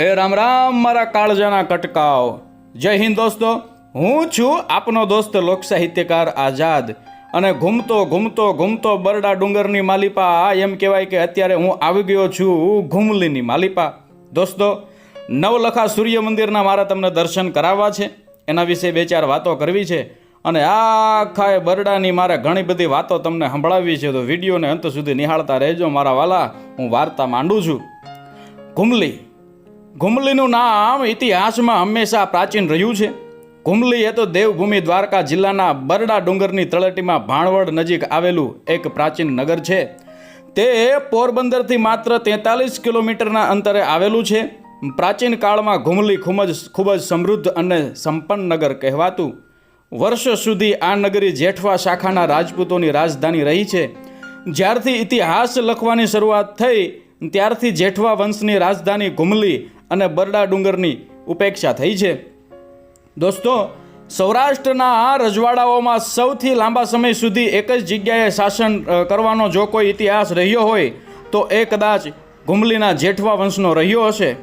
એ રામ રામ, મારા કાળજાના કટકાવ જય હિન્દ દોસ્તો, હું છું આપનો દોસ્ત લોક સાહિત્યકાર આઝાદ. અને ઘૂમતો ઘૂમતો ઘૂમતો બરડા ડુંગરની માલિપા, એમ કહેવાય કે અત્યારે હું આવી ગયો છું ઘુમલીની માલિપા. દોસ્તો, નવલખા સૂર્ય મંદિરના મારા તમને દર્શન કરાવવા છે. એના વિશે બે ચાર વાતો કરવી છે. અને આખા એ બરડાની મારે ઘણી બધી વાતો તમને સંભળાવી છે. તો વિડીયોને અંત સુધી નિહાળતા રહેજો, મારા વાલા. હું વાર્તા માંડું છું. ઘુમલી. ઘુમલીનું નામ ઇતિહાસમાં હંમેશા પ્રાચીન રહ્યું છે. ઘુમલી એ તો દેવભૂમિ દ્વારકા જિલ્લાના બરડા ડુંગરની તળેટીમાં ભાણવડ નજીક આવેલું એક પ્રાચીન નગર છે. તે પોરબંદરથી માત્ર તેતાલીસ કિલોમીટરના અંતરે આવેલું છે. પ્રાચીન કાળમાં ઘુમલી ખૂબ જ ખૂબ જ સમૃદ્ધ અને સંપન્ન નગર કહેવાતું. વર્ષો સુધી આ નગરી જેઠવા શાખાના રાજપૂતોની રાજધાની રહી છે. જ્યારથી ઇતિહાસ લખવાની શરૂઆત થઈ, ત્યારથી જેઠવા વંશની રાજધાની ઘુમલી અને બરડા ડુંગરની ઉપેક્ષા થઈ છે. દોસ્તો, સૌરાષ્ટ્રના આ રજવાડાઓમાં સૌથી લાંબા સમય સુધી એક જ જગ્યાએ શાસન કરવાનો જો કોઈ ઇતિહાસ રહ્યો હોય, તો એ કદાચ ઘુમલીના જેઠવા વંશનો રહ્યો હશે.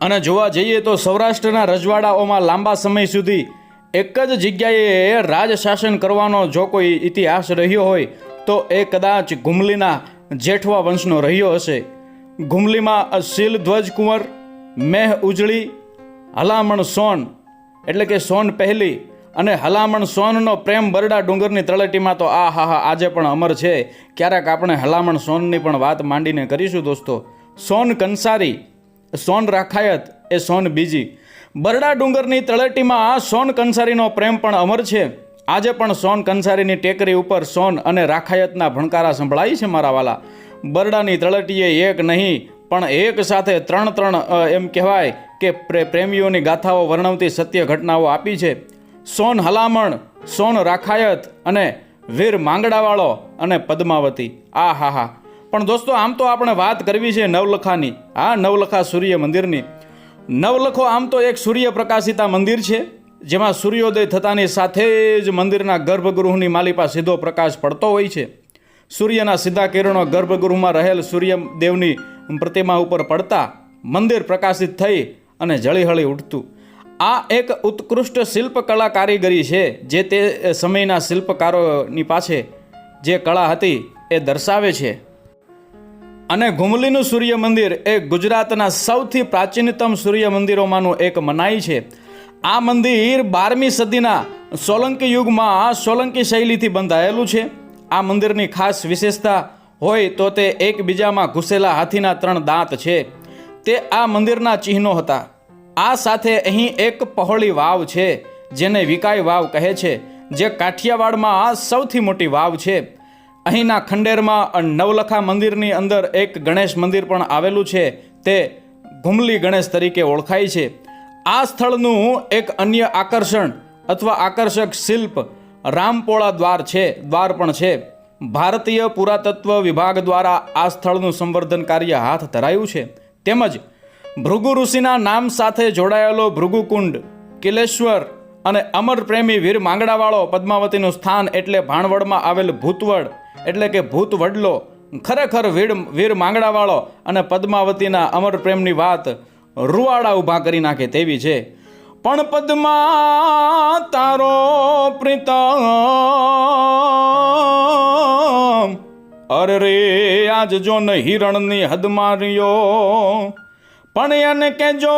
અને જોવા જઈએ તો સૌરાષ્ટ્રના રજવાડાઓમાં લાંબા સમય સુધી એક જ જગ્યાએ રાજ શાસન કરવાનો જો કોઈ ઇતિહાસ રહ્યો હોય, તો એ કદાચ ઘુમલીના જેઠવા વંશનો રહ્યો હશે. ઘુમલીમાં અશીલ ધ્વજ કુંવર મેહ ઉજળી, હલામણ સોન, એટલે કે સોન પહેલી અને હલામણ સોનનો પ્રેમ બરડા ડુંગરની તળેટીમાં તો આ હા હા આજે પણ અમર છે. ક્યારેક આપણે હલામણ સોનની પણ વાત માંડીને કરીશું દોસ્તો. સોન કંસારી, સોન રાખાયત એ સોન બીજી. બરડા ડુંગરની તળેટીમાં આ સોન કંસારીનો પ્રેમ પણ અમર છે. આજે પણ સોન કંસારીની ટેકરી ઉપર સોન અને રાખાયતના ભણકારા સંભળાય છે મારા વાલા. બરડાની તળટીએ એક નહીં, પણ એક સાથે ત્રણ ત્રણ એમ કહેવાય કે પ્રે- પ્રેમીઓની ગાથાઓ વર્ણવતી સત્ય ઘટનાઓ આપી છે. સોન હલામણ, સોન રાખાયત અને વીર માંગડાવાળો અને પદ્માવતી. આ હા હા. પણ દોસ્તો, આમ તો આપણે વાત કરવી છે નવલખાની, આ નવલખા સૂર્ય મંદિરની. નવલખો આમ તો એક સૂર્ય પ્રકાશિતા મંદિર છે, જેમાં સૂર્યોદય થતાની સાથે જ મંદિરના ગર્ભગૃહની માલિપા સીધો પ્રકાશ પડતો હોય છે. સૂર્યના સીધા કિરણો ગર્ભગૃહમાં રહેલ સૂર્યદેવની પ્રતિમા ઉપર પડતા મંદિર પ્રકાશિત થઈ અને જળીહળી ઉઠતું આ એક ઉત્કૃષ્ટ શિલ્પકલા કારીગરી છે, જે તે સમયના શિલ્પકારોની પાસે જે કળા હતી એ દર્શાવે છે. અને ઘુમલીનું સૂર્ય મંદિર એ ગુજરાતના સૌથી પ્રાચીનતમ સૂર્ય મંદિરોમાંનું એક મનાય છે. આ મંદિર બારમી સદીના સોલંકી યુગમાં સોલંકી શૈલીથી બંધાયેલું છે. આ મંદિરની ખાસ વિશેષતા હોય તો તે એકબીજામાં ઘૂસેલા હાથીના ત્રણ દાંત છે. તે આ મંદિરના ચિહ્નો હતા. આ સાથે અહીં એક પહોળી વાવ છે, જેને વિકાઈ વાવ કહે છે, જે કાઠિયાવાડમાં સૌથી મોટી વાવ છે. અહીંના ખંડેરમાં નવલખા મંદિરની અંદર એક ગણેશ મંદિર પણ આવેલું છે, તે ઘુમલી ગણેશ તરીકે ઓળખાય છે. આ સ્થળનું એક અન્ય આકર્ષણ અથવા આકર્ષક શિલ્પ રામપોળા દ્વાર છે, દ્વાર પણ છે. ભારતીય પુરાતત્વ વિભાગ દ્વારા આ સ્થળનું સંવર્ધન કાર્ય હાથ ધરાયું છે. તેમજ ભૃગુ ઋષિના નામ સાથે જોડાયેલો ભૃગુકુંડ, કિલેશ્વર અને અમર પ્રેમી વીર માંગડાવાળો પદ્માવતીનું સ્થાન એટલે ભાણવડમાં આવેલ ભૂતવડ, એટલે કે ભૂતવડલો, ખરેખર વીર વીર માંગડાવાળો અને પદ્માવતીના અમર પ્રેમની વાત રૂવાડા ઊભા કરી નાખે તેવી છે. પણ પદ્મા તારો પ્રીતમ. અરે રે, આજ જો ન હિરણની હદ માર્યો, પણ એને કેજો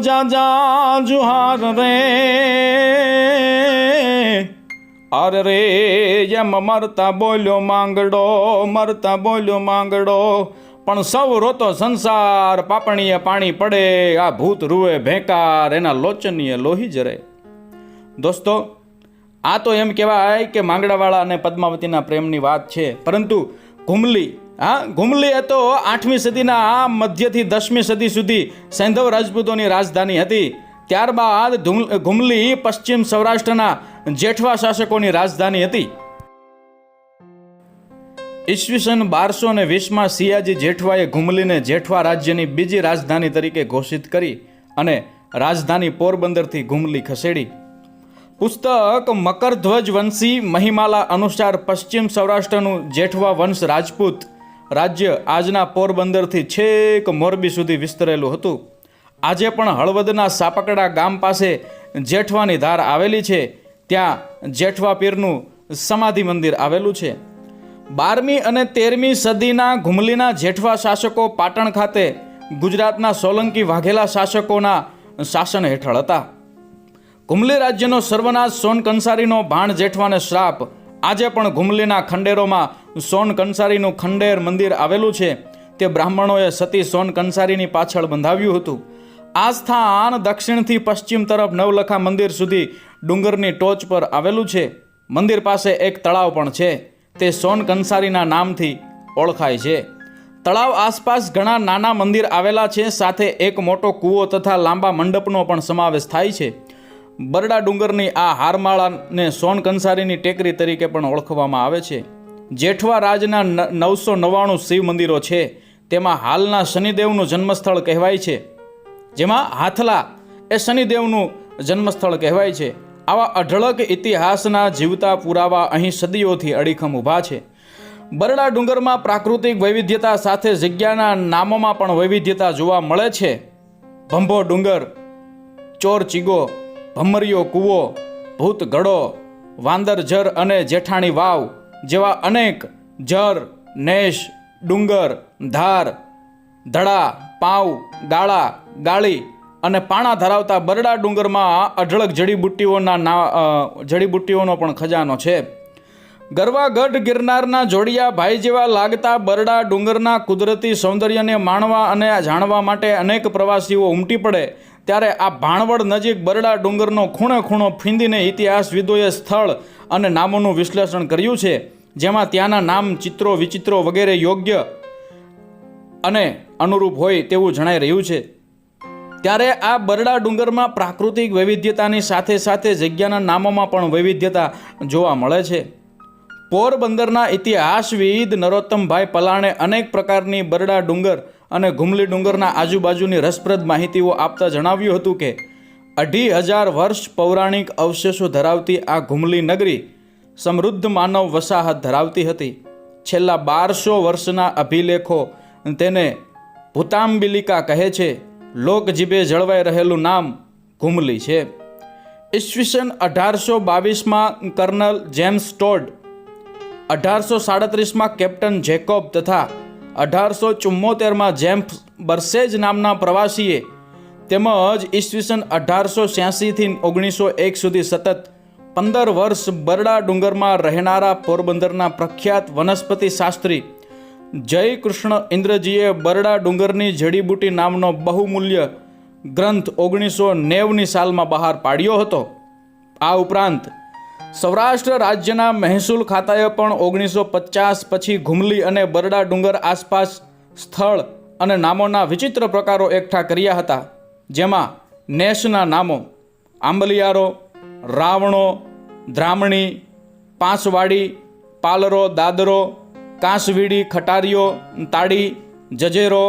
જા જા, જુહાર રે. અરે રે, એમ મરતા બોલ્યો માંગડો, મરતા બોલ્યો માંગડો પણ સૌ રોતો સંસાર પાપણીએ પાણી પડે, આ ભૂત રૂએ ભેંકાર, એના લોચનીય લોહી જરે. દોસ્તો, આ તો એમ કહેવાય કે માંગડાવાળા અને પદ્માવતીના પ્રેમની વાત છે. પરંતુ ઘુમલી, હા, ઘુમલી એ તો આઠમી સદીના આ મધ્યથી દસમી સદી સુધી સૈંધવ રાજપૂતોની રાજધાની હતી. ત્યારબાદ ઘુમલી પશ્ચિમ સૌરાષ્ટ્રના જેઠવા શાસકોની રાજધાની હતી. ઈસવીસન બારસો ને વીસમાં સિયાજી જેઠવાએ ઘુમલીને જેઠવા રાજ્યની બીજી રાજધાની તરીકે ઘોષિત કરી અને રાજધાની પોરબંદરથી ઘુમલી ખસેડી. પુસ્તક મકરધ્વજ વંશી મહિમાલા અનુસાર પશ્ચિમ સૌરાષ્ટ્રનું જેઠવા વંશ રાજપૂત રાજ્ય આજના પોરબંદરથી છેક મોરબી સુધી વિસ્તરેલું હતું. આજે પણ હળવદના સાપકડા ગામ પાસે જેઠવાની ધાર આવેલી છે. ત્યાં જેઠવા પીરનું સમાધિ મંદિર આવેલું છે. બારમી અને તેરમી સદીના ઘુમલીના જેઠવા શાસકો પાટણ ખાતે ગુજરાતના સોલંકી વાઘેલા શાસકોના શાસન હેઠળ હતા. ઘુમલી રાજ્યનો સર્વનાશ સોન કંસારીનો ભાણ જેઠવાને શ્રાપ. આજે પણ ઘુમલીના ખંડેરોમાં સોન કંસારીનું ખંડેર મંદિર આવેલું છે. તે બ્રાહ્મણોએ સતી સોન કંસારીની પાછળ બંધાવ્યું હતું. આ સ્થાન દક્ષિણથી પશ્ચિમ તરફ નવલખા મંદિર સુધી ડુંગરની ટોચ પર આવેલું છે. મંદિર પાસે એક તળાવ પણ છે. તે સોન કંસારીના નામથી ઓળખાય છે. તળાવ આસપાસ ઘણા નાના મંદિર આવેલા છે, સાથે એક મોટો કૂવો તથા લાંબા મંડપનો પણ સમાવેશ થાય છે. બરડા ડુંગરની આ હારમાળાને સોન કંસારીની ટેકરી તરીકે પણ ઓળખવામાં આવે છે. જેઠવા રાજના નવસો નવ્વાણું શિવ મંદિરો છે. તેમાં હાલના શનિદેવનું જન્મસ્થળ કહેવાય છે. જેમાં હાથલા એ શનિદેવનું જન્મસ્થળ કહેવાય છે. આવા અઢળક ઇતિહાસના જીવતા પુરાવા અહીં સદીઓથી અડીખમ ઊભા છે. બરડા ડુંગરમાં પ્રાકૃતિક વૈવિધ્યતા સાથે જગ્યાના નામોમાં પણ વૈવિધ્યતા જોવા મળે છે. ભંભો ડુંગર, ચોર ચીગો, ભમરિયો કૂવો, ભૂત ગળો, વાંદર જર અને જેઠાણી વાવ જેવા અનેક જર, નેશ, ડુંગર, ધાર, ધડા પાવ ગાળા, ગાળી અને પાણા ધરાવતા બરડા ડુંગરમાં અઢળક જડીબુટ્ટીઓના ના જડીબુટ્ટીઓનો પણ ખજાનો છે. ગરવાગઢ ગિરનારના જોડિયા ભાઈ જેવા લાગતા બરડા ડુંગરના કુદરતી સૌંદર્યને માણવા અને જાણવા માટે અનેક પ્રવાસીઓ ઉમટી પડે, ત્યારે આ ભાણવડ નજીક બરડા ડુંગરનો ખૂણે ખૂણો ફીંદીને ઇતિહાસવિદોએ સ્થળ અને નામોનું વિશ્લેષણ કર્યું છે, જેમાં ત્યાંના નામ ચિત્રો વિચિત્રો વગેરે યોગ્ય અને અનુરૂપ હોય તેવું જણાઈ રહ્યું છે. ત્યારે આ બરડા ડુંગરમાં પ્રાકૃતિક વૈવિધ્યતાની સાથે સાથે જગ્યાના નામોમાં પણ વૈવિધ્યતા જોવા મળે છે. પોરબંદરના ઇતિહાસવિદ નરોત્તમભાઈ પલાણે અનેક પ્રકારની બરડા ડુંગર અને ઘુમલી ડુંગરના આજુબાજુની રસપ્રદ માહિતીઓ આપતા જણાવ્યું હતું કે, અઢી હજાર વર્ષ પૌરાણિક અવશેષો ધરાવતી આ ઘુમલી નગરી સમૃદ્ધ માનવ વસાહત ધરાવતી હતી. છેલ્લા બારસો વર્ષના અભિલેખો તેને ભૂતાંબિલિકા કહે છે. લોકજીભે જળવાઈ રહેલું નામ ઘુમલી છે. ઈસવીસન અઢારસો બાવીસમાં કર્નલ જેમ્સ ટોડ, અઢારસો સાડત્રીસમાં કેપ્ટન જેકોબ તથા અઢારસો ચુમ્મોતેરમાં જેમ્સ બર્સેજ નામના પ્રવાસીએ તેમજ ઈસવીસન અઢારસો છ્યાસીથી ઓગણીસો એક સુધી સતત પંદર વર્ષ બરડા ડુંગરમાં રહેનારા પોરબંદરના પ્રખ્યાત વનસ્પતિ શાસ્ત્રી જય કૃષ્ણ ઇન્દ્રજીએ બરડા ડુંગરની જડીબુટી નામનો બહુમૂલ્ય ગ્રંથ ઓગણીસો નેવની સાલમાં બહાર પાડ્યો હતો. આ ઉપરાંત, સૌરાષ્ટ્ર રાજ્યના મહેસૂલ ખાતાએ પણ ઓગણીસો પચાસ પછી ઘુમલી અને બરડા ડુંગર આસપાસ સ્થળ અને નામોના વિચિત્ર પ્રકારો એકઠા કર્યા હતા. જેમાં નેશના નામો, આંબલિયારો, રાવણો, દ્રામણી, પાંસવાડી, પાલરો, દાદરો કાંસવીડી, ખટારીઓ, તાળી, જજેરો,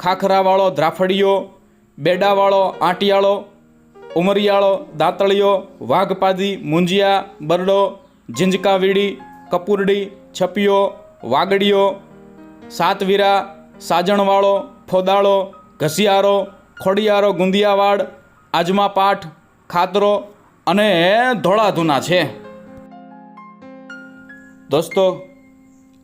ખાખરાવાળો દ્રાફડીઓ બેડાવાળો આંટિયાળો, ઉમરિયાળો દાંતળીઓ, વાઘપાદી, મુંજિયા, બરડો, ઝીંઝકાવીડી, કપૂરડી, છપિયો વાગડીયો સાતવીરા, સાજણવાળો, ફોદાળો, ઘસિયારો, ખોડિયારો, ગુંદિયાવાડ, આજમાપાઠ, ખાતરો અને ધોળાધૂના છે. દોસ્તો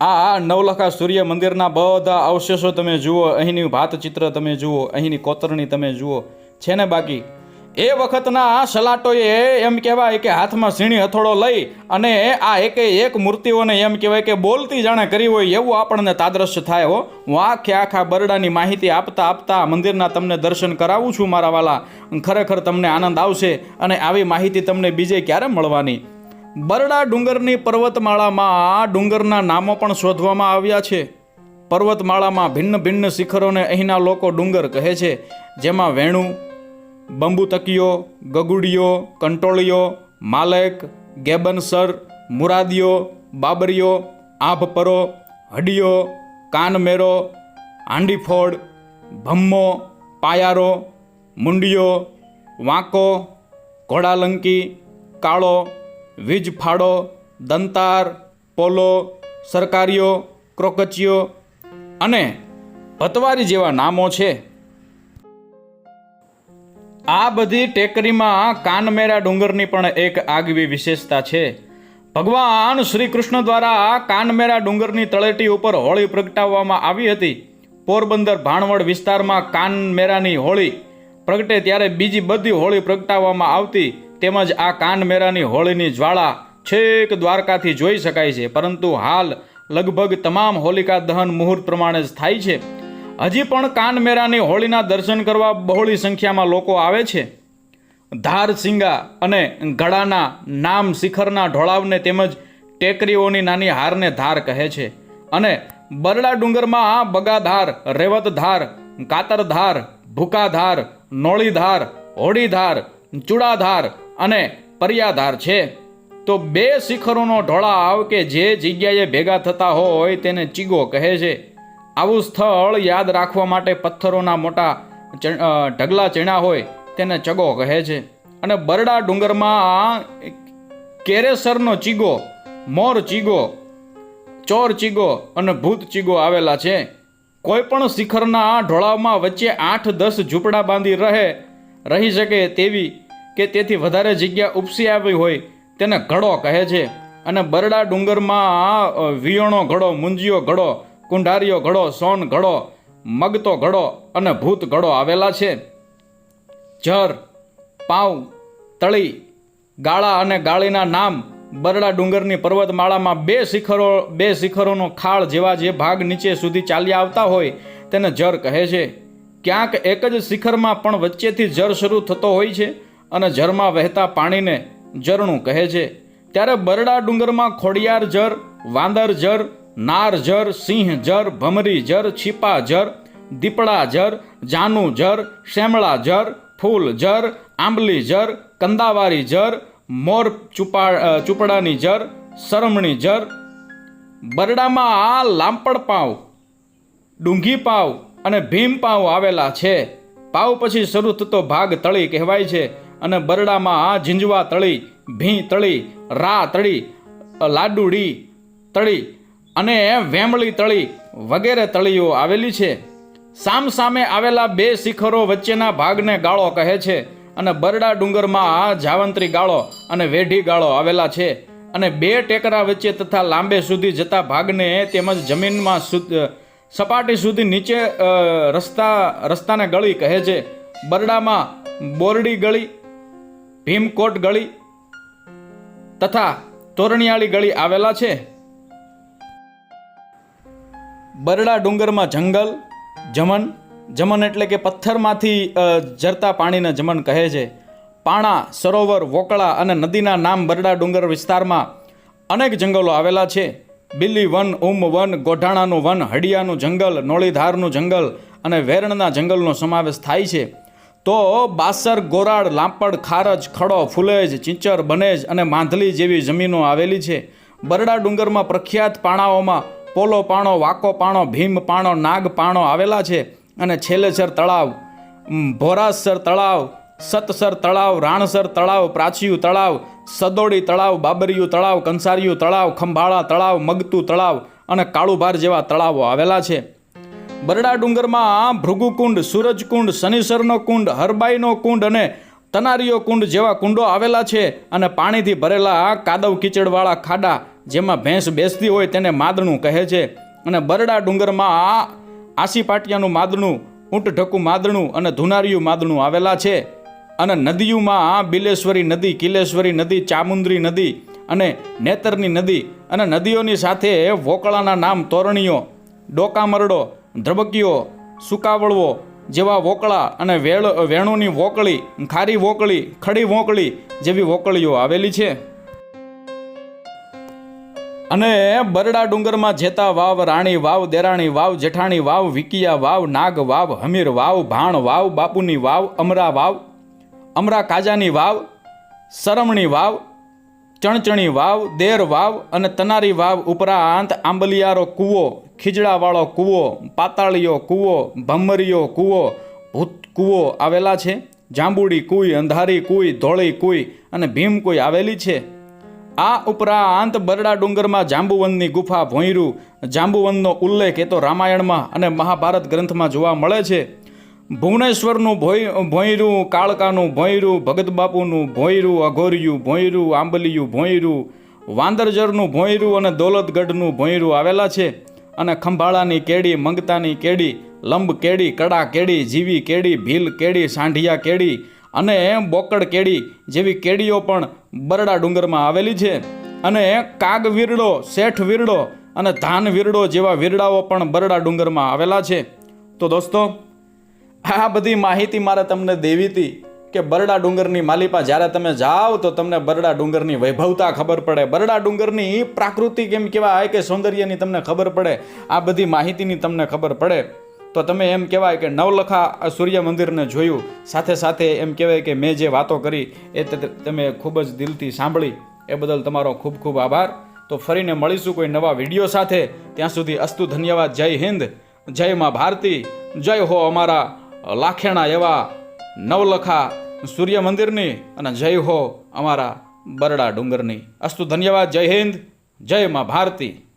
આ નવલખા સૂર્ય મંદિરના બધા અવશેષો તમે જુઓ, અહીંની ભાતચિત્ર તમે જુઓ, અહીંની કોતરણી તમે જુઓ. છે ને બાકી? એ વખતના સલાટોએ એમ કહેવાય કે હાથમાં સીણી હથોડો લઈ અને આ એકે એક મૂર્તિઓને એમ કહેવાય કે બોલતી જાણે કરી હોય એવું આપણને તાદ્રશ્ય થાય હો. હું આખે આખા બરડાની માહિતી આપતા આપતા મંદિરના તમને દર્શન કરાવું છું, મારા વાલા. ખરેખર તમને આનંદ આવશે અને આવી માહિતી તમને બીજે ક્યારે મળવાની? બરડા ડુંગરની પર્વતમાળામાં ડુંગરના નામો પણ શોધવામાં આવ્યા છે. પર્વતમાળામાં ભિન્ન ભિન્ન શિખરોને અહીંના લોકો ડુંગર કહે છે. જેમાં વેણુ બંબુ ગગુડીઓ કંટોળીઓ, માલેક, ગેબનસર, મુરાદીઓ, બાબરીઓ, આભપરો, હડિયો, કાનમેરો હાંડીફોડ ભમ્મો, પાયારો, મુંડિયો, વાંકો, ઘોડાલંકી, કાળો વીજફાડો દંતાર, પોલો, સરકારીઓ ક્રોકચિયો અને ભતવારી જેવા નામો છે. આ બધી ટેકરીમાં કાનમેરા ડુંગરની પણ એક આગવી વિશેષતા છે. ભગવાન શ્રી કૃષ્ણ દ્વારા કાનમેરા ડુંગરની તળેટી ઉપર હોળી પ્રગટાવવામાં આવી હતી. પોરબંદર ભાણવડ વિસ્તારમાં કાનમેરાની હોળી પ્રગટે ત્યારે બીજી બધી હોળી પ્રગટાવવામાં આવતી તેમજ આ કાનમેરાની હોળીની જ્વાળા છેક દ્વારકાથી જોઈ શકાય છે. પરંતુ હાલ લગભગ તમામ હોલિકા દહન મુહૂર્ત પ્રમાણે જ થાય છે. હજી પણ કાનમેરાની હોળીના દર્શન કરવા બહોળી સંખ્યામાં લોકો આવે છે. ધારસિંગા અને ગળાના નામ શિખરના ઢોળાવને તેમજ ટેકરીઓની નાની હારને ધાર કહે છે. અને બરડા ડુંગરમાં આ બગાધાર, રેવતધાર, કાતરધાર, ભૂકાધાર, નોળીધાર હોડીધાર ચૂડાધાર અને પર્યાધાર છે. તો બે શિખરોનો ઢોળાવ કે જે જગ્યાએ ભેગા થતા હોય તેને ચીગો કહે છે. આવું સ્થળ યાદ રાખવા માટે પથ્થરોના મોટા ઢગલા ચીણા હોય તેને ચગો કહે છે. અને બરડા ડુંગરમાં કેરેસરનો ચીગો, મોર ચીગો, ચોર ચીગો અને ભૂત ચીગો આવેલા છે. કોઈ પણ શિખરના ઢોળાવમાં વચ્ચે આઠ દસ ઝૂંપડા બાંધી રહે, રહી શકે તેવી કે તેથી વધારે જગ્યા ઉપસી આવી હોય તેને ઘડો કહે છે. અને બરડા ડુંગરમાં વિયણો ઘડો, મુંજીયો ઘડો કુંઢારીયો ઘડો, સોન ઘડો, મગતો ઘડો અને ભૂત ઘડો આવેલા છે. જર, પાઉ, તળી, ગાળા અને ગાળીના નામ બરડા ડુંગરની પર્વતમાળામાં બે શિખરો, બે શિખરોનો ખાળ જેવા જે ભાગ નીચે સુધી ચાલ્યા આવતા હોય તેને જર કહે છે. ક્યાંક એક જ શિખરમાં પણ વચ્ચેથી જર શરૂ થતો હોય છે. અને જરમાં વહેતા પાણીને ઝરણું કહે છે. ત્યારે બરડા ડુંગરમાં ખોડિયાર જર વાંદર જર નાર જર સિંહ જર ભમરી જર છીપા જર દીપડા જર જાનુ જર શેમળા જર ફૂલ જર આંબલી જર કંદાવારી જર મોર ચુપા ચૂપડાની જર સરમણી જર બરડામાં આ લાંપડ પાવ ડુંગી પાવ અને ભીમ પાવ આવેલા છે. પાવ પછી શરૂ થતો ભાગ તળી કહેવાય છે. અને બરડામાં આ ઝીંજવા તળી, ભી તળી રા તળી, લાડુડી તળી અને વેમળી તળી વગેરે તળીઓ આવેલી છે. સામ સામે આવેલા બે શિખરો વચ્ચેના ભાગને ગાળો કહે છે અને બરડા ડુંગરમાં આ જાવંત્રી ગાળો અને વેઢી ગાળો આવેલા છે અને બે ટેકરા વચ્ચે તથા લાંબે સુધી જતા ભાગને તેમજ જમીનમાં સપાટી સુધી નીચે રસ્તા, રસ્તાને ગળી કહે છે. બરડામાં બોરડી ગળી ભીમકોટ ગળી તથા તોરણિયાળી ગળી આવેલા છે. બરડા ડુંગરમાં જંગલ, જમન જમન એટલે કે પથ્થરમાંથી ઝરતા પાણીને જમન કહે છે. પાણા, સરોવર, વોકળા અને નદીના નામ બરડા ડુંગર વિસ્તારમાં અનેક જંગલો આવેલા છે. બિલ્લી વન, ઉમ વન, ગોઢાણાનું વન, હડિયાનું જંગલ, નોળીધારનું જંગલ અને વેરણના જંગલનો સમાવેશ થાય છે. તો બાસર, ગોરાડ, લાંપડ, ખારજ, ખડો, ફુલેજ, ચિંચર, બનેજ અને માંધલી જેવી જમીનો આવેલી છે. બરડા ડુંગરમાં પ્રખ્યાત પાણાઓમાં પોલો પાણો, વાકો પાણો, ભીમ પાણો, નાગ પાણો આવેલા છે અને છેલ્લેસર તળાવ ભોરાસર તળાવ, સતસર તળાવ, રાણસર તળાવ, પ્રાચિયું તળાવ, સદોડી તળાવ, બાબરિયું તળાવ, કંસારિયું તળાવ, ખંભાળા તળાવ, મગતું તળાવ અને કાળુભાર જેવા તળાવો આવેલા છે. બરડા ડુંગરમાં ભૃગુકુંડ, સૂરજકુંડ, શનિસરનો કુંડ, હરબાઈનો કુંડ અને તનારીઓ કુંડ જેવા કુંડો આવેલા છે અને પાણીથી ભરેલા કાદવ કીચડવાળા ખાડા જેમાં ભેંસ બેસતી હોય તેને માદણું કહે છે. અને બરડા ડુંગરમાં આસીપાટિયાનું માદણું ઊંટ ઢકું માદણું અને ધુનારિયું માદણું આવેલા છે. અને નદીઓમાં બિલેશ્વરી નદી, કિલેશ્વરી નદી, ચામુંદ્રી નદી અને નેતરની નદી અને નદીઓની સાથે વોકળાના નામ તોરણીઓ, ડોકામરડો ધ્રબકીઓ સુકાવળવો જેવા વોકળા અને વેળ, વેણુની વોકળી, ખારી વોકળી, ખડી વોકળી જેવી વોકળીઓ આવેલી છે. અને બરડા ડુંગરમાં જેતા વાવ, રાણી વાવ, દેરાણી વાવ, જેઠાણી વાવ, વિકિયા વાવ, નાગ વાવ, હમીર વાવ, ભાણ વાવ, બાપુની વાવ, અમરા વાવ, અમરા કાજાની વાવ, સરમણી વાવ, ચણચણી વાવ, દેર વાવ અને તનારી વાવ ઉપરાંત આંબલિયારો કૂવો ખીજડાવાળો કૂવો, પાતાળીયો કૂવો, ભમરીયો કૂવો, ભૂત કૂવો આવેલા છે? જાંબુડી કુઈ, અંધારી કુઈ, ધોળી કુઈ અને ભીમ કુઈ આવેલી છે? આ ઉપરાંત બરડા ડુંગરમાં જાંબુવનની ગુફા ભોંયરું. જાંબુવનનો ઉલ્લેખ એ તો રામાયણમાં અને મહાભારત ગ્રંથમાં જોવા મળે છે. ભુવનેશ્વરનું ભોઈ, ભોંયરું, કાળકાનું ભોંયરું, ભગતબાપુનું ભોંયરું, અઘોરિયું ભોંયરું, આંબલિયું ભોંયરું, વાંદરજરનું ભોંયરું અને દોલતગઢનું ભોંયરું આવેલા છે. અને ખંભાળાની કેડી, મંગતાની કેડી, લંબ કેડી, કડા કેડી, જીવી કેડી, ભીલ કેડી, સાંઢિયા કેડી અને બોકડ કેડી જેવી કેડીઓ પણ બરડા ડુંગરમાં આવેલી છે. અને કાગ વીરડો, શેઠ વીરડો અને ધાન વીરડો જેવા વીરડાઓ પણ બરડા ડુંગરમાં આવેલા છે. તો દોસ્તો, આ બધી માહિતી મારે તમને દેવી હતી. કે બરડા ડુંગરની માલિપા જ્યારે તમે જાઓ તો તમને બરડા ડુંગરની વૈભવતા ખબર પડે. બરડા ડુંગરની પ્રાકૃતિક એમ કહેવાય કે સૌંદર્યની તમને ખબર પડે? આ બધી માહિતીની તમને ખબર પડે. તો તમે એમ કહેવાય કે નવલખા સૂર્ય મંદિરને જોયું. સાથે સાથે એમ કહેવાય કે મેં જે વાતો કરી એ તમે ખૂબ જ દિલથી સાંભળી. એ બદલ તમારો ખૂબ ખૂબ આભાર. તો ફરીને મળીશું કોઈ નવા વીડિયો સાથે. ત્યાં સુધી અસ્તુ ધન્યવાદ. જય હિન્દ. જય માં ભારતી. જય હો અમારા લાખેણા એવા નવલખા સૂર્ય મંદિરની અને જય હો અમારા બરડા ડુંગરની. અસ્તુ ધન્યવાદ, જય હિન્દ, જય મા ભારતી.